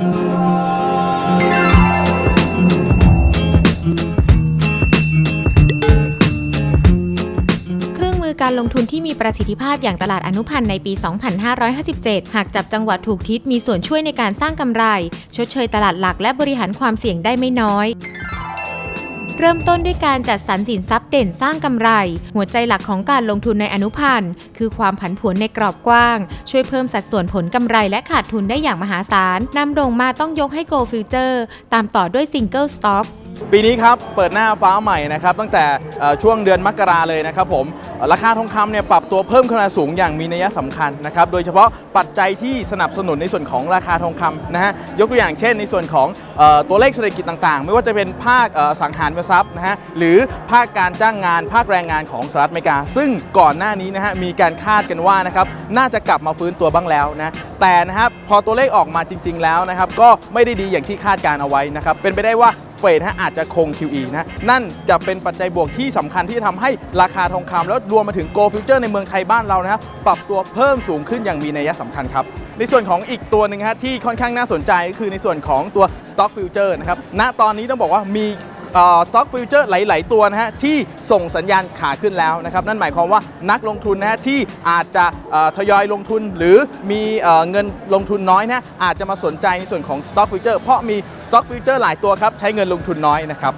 เครื่องมือการลงทุนที่มีประสิทธิภาพอย่างตลาดอนุพันธ์ในปี 2557 หากจับจังหวะถูกทิศมีส่วนช่วยในการสร้างกำไร ชดเชยตลาดหลักและบริหารความเสี่ยงได้ไม่น้อย เริ่มต้นด้วยการจัดสรรสินทรัพย์เด่นสร้างกำไร หัวใจหลักของการลงทุนในอนุพันธ์ คือความผันผวนในกรอบกว้าง ช่วยเพิ่มสัดส่วนผลกำไรและขาดทุนได้อย่างมหาศาลนำโรงมาต้องยกให้ Go Future ตามต่อด้วย Single Stock ปีนี้ครับเปิดหน้าฟ้าใหม่นะครับตั้งแต่ช่วงเดือนมกราเลยนะครับผมราคาทองคำเนี่ยปรับตัวเพิ่มขึ้นมาสูงอย่างมีนัยสำคัญนะครับโดยเฉพาะปัจจัยที่สนับสนุนในส่วนของราคาทองคำนะฮะยกตัวอย่างเช่น ในส่วนของออตัวเลขเศรษฐกิจต่างๆ ไม่ว่าจะเป็นภาคสังหารทรัพย์นะฮะหรือภาคการจ้างงาน ภาคแรงงานของสหรัฐอเมริกา ซึ่งก่อนหน้านี้นะฮะมีการคาดกันว่านะครับน่าจะกลับมาฟื้นตัวบ้างแล้วนะแต่นะครับพอตัวเลขออกมาจริง ๆ แล้วนะครับก็ไม่ได้ดีอย่างที่คาดการเอาไว้นะครับเป็นไปได้ว่า เฟดฮะอาจจะคง QE นะนั่นจะเป็นปัจจัยบวกที่สำคัญที่จะทำให้ราคาทองคำแล้วรวมมาถึงโกลฟิวเจอร์ในเมืองไทยบ้านเรานะปรับตัวเพิ่มสูงขึ้นอย่างมีนัยสำคัญครับ ในส่วนของอีกตัวหนึ่งฮะที่ค่อนข้างน่าสนใจก็คือในส่วนของตัว Stock Future นะครับณตอนนี้ต้องบอกว่ามี สต็อกฟิวเจอร์หลาย ๆ ตัวนะฮะที่ส่งสัญญาณขาขึ้นแล้วนะครับนั่นหมายความว่านักลงทุนนะฮะที่อาจจะทยอยลงทุนหรือมีเงินลงทุนน้อยนะอาจจะมาสนใจในส่วนของสต็อกฟิวเจอร์เพราะมีสต็อกฟิวเจอร์หลายตัวครับใช้เงินลงทุนน้อยนะครับ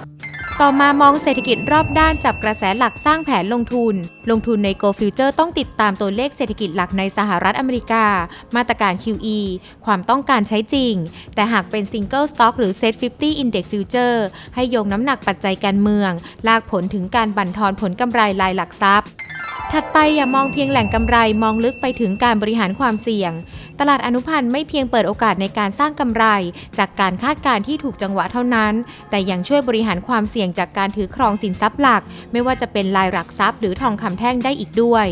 ต่อมามองเศรษฐกิจรอบด้านจับกระแสหลักสร้างแผนลงทุน ลงทุนใน Go Future ต้องติดตามตัวเลขเศรษฐกิจหลักในสหรัฐอเมริกา มาตรการ QE ความต้องการใช้จริง แต่หากเป็น Single Stock หรือ Set 50 Index Future ให้โยงน้ำหนักปัจจัยการเมือง ลากผลถึงการบั่นทอนผลกำไรรายหลักทรัพย์ ถัดไปอย่ามองเพียงแหล่งกำไรมองลึกไปถึงการบริหารความเสี่ยง ตลาดอนุพันธ์ไม่เพียงเปิดโอกาสในการสร้างกำไร จากการคาดการณ์ที่ถูกจังหวะเท่านั้น แต่ยังช่วยบริหารความเสี่ยงจากการถือครองสินทรัพย์หลัก ไม่ว่าจะเป็นรายหลักทรัพย์ หรือทองคำแท่งได้อีกด้วย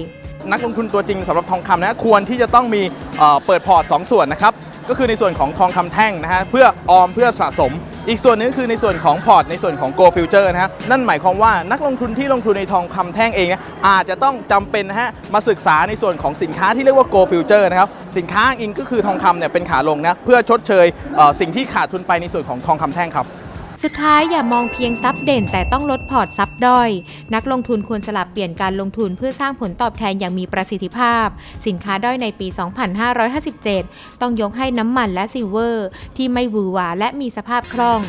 นักลงทุนตัวจริงสำหรับทองคำนะควรที่จะต้องมีเอ่อเปิดพอร์ต2ส่วนนะครับ ก็คือในส่วนของทองคำแท่งนะฮะเพื่อออมเพื่อสะสม อีกส่วนหนึงคือในส่วนของพอร์ตในส่วนของ Go Future นะฮะนั่นหมายความว่านักลงทุนที่ลงทุนในทองคำแท่งเองเนี่ยอาจจะต้องจำเป็นนะฮะมาศึกษาในส่วนของสินค้าที่เรียกว่า Go Future นะครับสินค้าอิงก็คือทองคำเนี่ยเป็นขาลงนะเพื่อชดเชยสิ่งที่ขาดทุนไปในส่วนของทองคำแท่งครับ สุดท้ายอย่ามองเพียงทรัพย์เด่น แต่ต้องลดพอร์ตทรัพย์ด้อย นักลงทุนควรสลับเปลี่ยนการลงทุนเพื่อสร้างผลตอบแทนอย่างมีประสิทธิภาพ สินค้าด้อยในปี 2557 ต้องยกให้น้ำมันและซิลเวอร์ ที่ไม่วือหวาและมีสภาพคล่อง